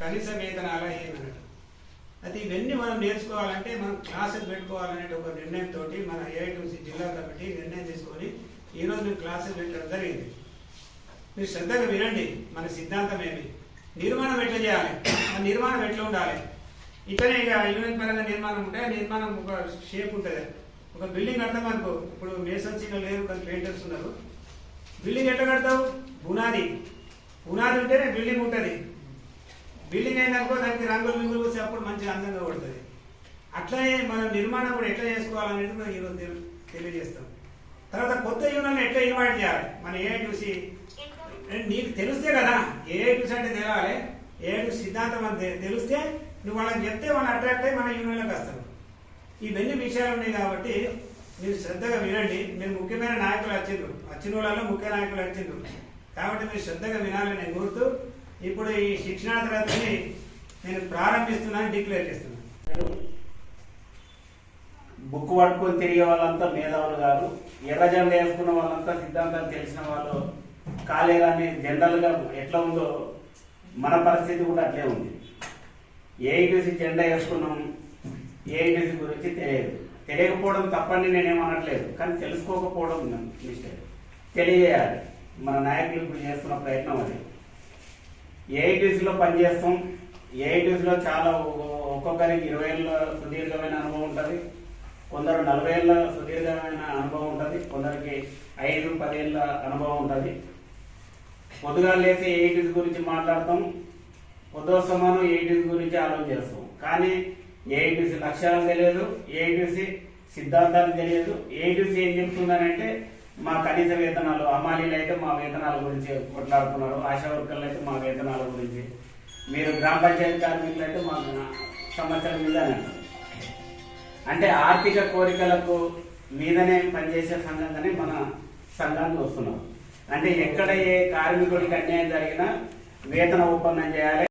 కనీస వేతనాల ఏమన్నట్టు అయితే ఇవన్నీ మనం నేర్చుకోవాలంటే మనం క్లాసెస్ పెట్టుకోవాలనే ఒక నిర్ణయంతో మన ఏఐటీసీ జిల్లా కమిటీ నిర్ణయం తీసుకొని ఈ రోజు మేము క్లాసెస్ పెట్టడం జరిగింది మీరు శ్రద్ధగా వినండి మన సిద్ధాంతం ఏమి నిర్మాణం ఎట్లా చేయాలి ఆ నిర్మాణం ఎట్లా ఉండాలి ఇట్లనే ఇక యూనిట్ పరంగా నిర్మాణం ఉంటే నిర్మాణం ఒక షేప్ ఉంటుంది. ఒక బిల్డింగ్ కడతాం అనుకో ఇప్పుడు మేసన్స్ ఇంకా లేరు కానీ పెయింటర్స్ ఉన్నారు. బిల్డింగ్ ఎట్లా కడతావు? బునాది బునాది ఉంటేనే బిల్డింగ్ ఉంటుంది. బిల్డింగ్ అయిందనుకో దానికి రంగులు రింగులు పూసి అప్పుడు మంచిగా అందంగా పడుతుంది అట్లనే మనం నిర్మాణం కూడా ఎట్లా చేసుకోవాలనేది మనం ఈరోజు తెలి- తెలియజేస్తాం. తర్వాత కొత్త యూనియన్ ఎట్లా ఇన్వైట్ చేయాలి? మన ఏ చూసి నీకు తెలిస్తే కదా ఏ చూసి అంటే తెలవాలి. ఏ సిద్ధాంతం అని తెలిస్తే నువ్వు వాళ్ళకి చెప్తే వాళ్ళు అట్రాక్ట్ అయ్యి మన యూనియన్లోకి వస్తారు ఇవన్నీ విషయాలు ఉన్నాయి కాబట్టి మీరు శ్రద్ధగా వినండి. మీరు ముఖ్యమైన నాయకులు వచ్చిండ్రు వచ్చిన వాళ్ళలో ముఖ్య నాయకులు వచ్చిండ్రు కాబట్టి మీరు శ్రద్ధగా వినాలని నేను కోరుతూ ఇప్పుడు ఈ శిక్షణా తరగతిని నేను ప్రారంభిస్తున్నాను డిక్లేర్ చేస్తున్నాను. బుక్ పట్టుకొని తిరిగే వాళ్ళంతా మేధావులు కాదు. ఎర్ర జెండా వేసుకున్న వాళ్ళంతా సిద్ధాంతాలు తెలిసిన వాళ్ళు. కాలేదని జనరల్ ఎట్లా ఉందో మన పరిస్థితి కూడా అట్లే ఉంది. ఏఐటీసీ జెండా వేసుకున్నాం ఏఐటీసీ గురించి తెలియదు. తెలియకపోవడం తప్పని నేనేమనట్లేదు కానీ తెలుసుకోకపోవడం మిస్టేక్. తెలియజేయాలి. మన నాయకులు ఇప్పుడు చేస్తున్న ప్రయత్నం అది. ఏఐటీసీలో పనిచేస్తాం ఏఐటీసీలో చాలా ఒ- ఒక్కొక్కరికి ఇరవై ఏళ్ళ సుదీర్ఘమైన అనుభవం ఉంటుంది కొందరు నలభై ఏళ్ళ సుదీర్ఘమైన అనుభవం ఉంటుంది కొందరికి ఐదు పదేళ్ళ అనుభవం ఉంటుంది. పొద్దుగా లేసి ఏఐటీసీ గురించి మాట్లాడతాం పొద్దుసమానం ఏటీసీ గురించి ఆలోచన చేస్తాం. కానీ ఏఐటీసీ లక్ష్యాలు తెలియదు ఏఐటీసీ సిద్ధాంతాలు తెలియదు ఏఐటీసీ ఏం చెప్తుందనంటే మా కనీస వేతనాలు అమాలీలు అయితే మా వేతనాల గురించి కొట్లాడుతున్నారు ఆశా వర్కర్లు అయితే మా వేతనాల గురించి. మీరు గ్రామ పంచాయతీ కార్మికులు అయితే మా సమస్యల మీద అంటే ఆర్థిక కోరికలకు మీదనే పనిచేసే సంఘంగానే మన సంఘానికి వస్తున్నాం. అంటే ఎక్కడ ఏ కార్మికుడికి అన్యాయం జరిగినా వేతన ఒప్పందం చేయాలి.